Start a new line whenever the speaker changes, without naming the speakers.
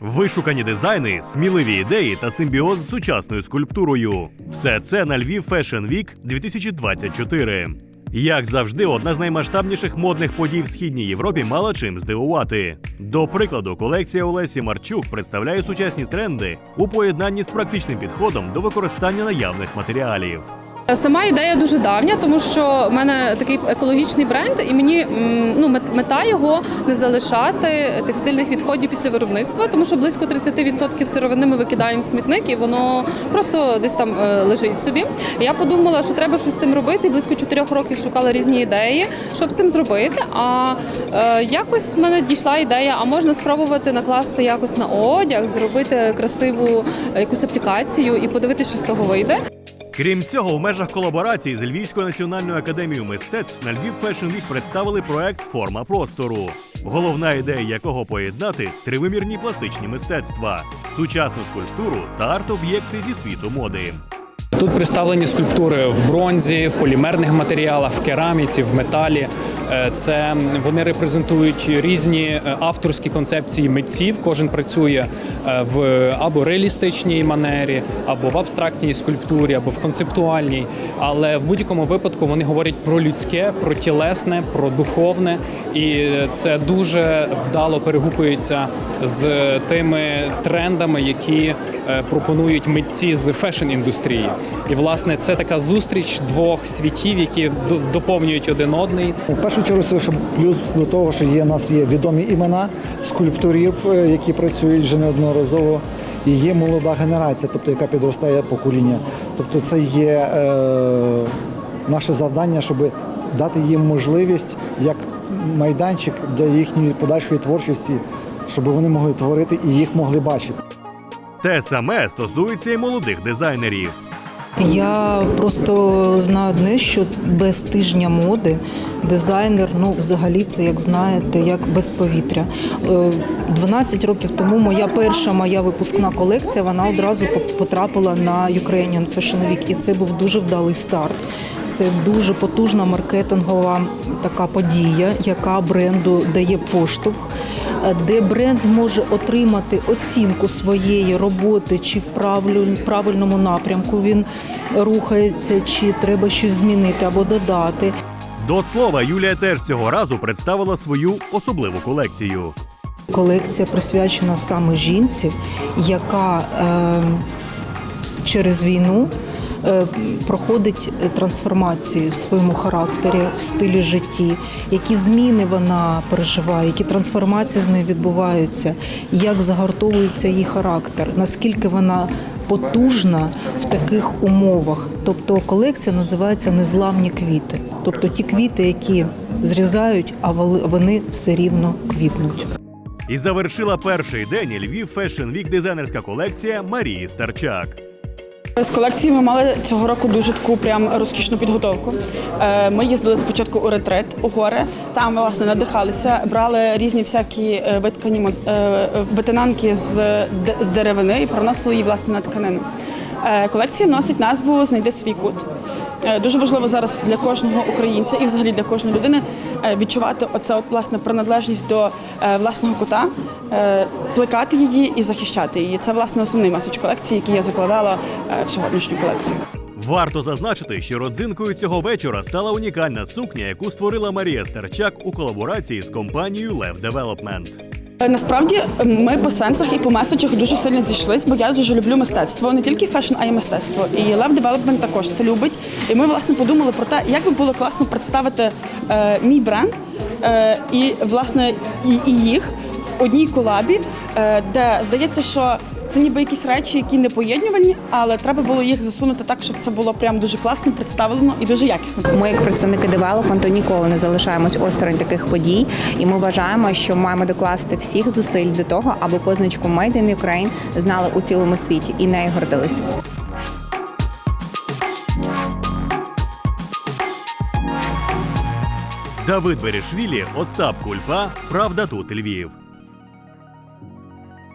Вишукані дизайни, сміливі ідеї та симбіоз з сучасною скульптурою. Все це на Львів Fashion Week 2024. Як завжди, одна з наймасштабніших модних подій в східній Європі мала чим здивувати. До прикладу, колекція Олесі Марчук представляє сучасні тренди у поєднанні з практичним підходом до використання наявних матеріалів.
Сама ідея дуже давня, тому що в мене такий екологічний бренд, і мені ну мета його не залишати текстильних відходів після виробництва, тому що близько 30% сировини ми викидаємо в смітник, і воно просто десь там е, лежить собі. Я подумала, що треба щось з тим робити. І близько 4 років шукала різні ідеї, щоб цим зробити. А е, якось в мене дійшла ідея, а можна спробувати накласти якось на одяг, зробити красиву е, якусь аплікацію і подивитися, що з того вийде.
Крім цього, в межах колаборації з Львівською національною академією мистецтв на Львів Fashion Week представили проект Форма простору, головна ідея якого поєднати тривимірні пластичні мистецтва, сучасну скульптуру та арт-об'єкти зі світу моди.
Тут представлені скульптури в бронзі, в полімерних матеріалах, в кераміці, в металі. Е, Це вони репрезентують різні е, авторські концепції митців. Кожен працює е, в або реалістичній манері, або в абстрактній скульптурі, або в концептуальній. Але в будь-якому випадку вони говорять про людське, про тілесне, про духовне, і це дуже вдало перегукується з тими трендами, які пропонують митці з фешн-індустрії. І власне це така зустріч двох світів, які до- доповнюють один одний.
У чергу це плюс до того, що є у нас є відомі імена скульпторів, е, які працюють вже неодноразово, і є молода генерація, тобто яка підростає покоління. Тобто, це є е, наше завдання, щоб дати їм можливість як майданчик для їхньої подальшої творчості, щоб вони могли творити і їх могли бачити.
Те саме стосується і молодих дизайнерів.
Я просто знаю одне, що без тижня моди дизайнер, ну взагалі це як знаєте, як без повітря. Е, 12 років тому моя перша моя випускна колекція вона одразу потрапила на Ukrainian Fashion Week, і це був дуже вдалий старт. Це дуже потужна маркетингова така подія, яка бренду дає поштовх, е, де бренд може отримати оцінку своєї роботи, чи в правильному напрямку він рухається, чи треба щось змінити або додати.
До слова, Юлія теж цього разу представила свою особливу колекцію.
Колекція присвячена саме жінці, яка е, через війну проходить трансформації в своєму характері, в стилі житті, які зміни вона переживає, які трансформації з нею відбуваються, як загартовується її характер, наскільки вона потужна в таких умовах. Тобто колекція називається Незламні квіти, тобто ті квіти, які зрізають, а вони все рівно квітнуть.
І завершила перший день Львів Fashion Week дизайнерська колекція Марії Старчак.
З колекції ми мали цього року дуже таку прям розкішну підготовку. Е, Ми їздили спочатку у ретрит у гори. Там власне надихалися, брали різні всякі е, виткані е, витинанки з, деревини і проносили її власне на тканину. Колекція носить назву Знайди свій кут. Е, Дуже важливо зараз для кожного українця і взагалі для кожної людини е, відчувати оце от власне приналежність до е, власного кута, е, плекати її і захищати її. Це власне основний меседж колекції, який я закладала в сьогоднішню колекцію.
Варто зазначити, що родзинкою цього вечора стала унікальна сукня, яку створила Марія Старчак у колаборації з компанією Lev Development.
Е, Насправді ми по сенсах і по меседжах дуже сильно зійшлись, бо я дуже люблю мистецтво, не тільки фешн, а й мистецтво. І Love Development також це любить. І ми власне подумали про те, як би було класно представити е, мій бренд е, і власне і, і їх в одній колабі, е, де здається, що це ніби якісь речі, які не поєднювані, але треба було їх засунути так, щоб це було прям дуже класно представлено і дуже якісно.
Ми, як представники девелопменту, ніколи не залишаємось осторонь таких подій, і ми вважаємо, що маємо докласти всіх зусиль до того, аби позначку Made in Ukraine знали у цілому світі і нею гордилися.
Давид Берішвілі, Остап Кульпа, Правда тут Львів.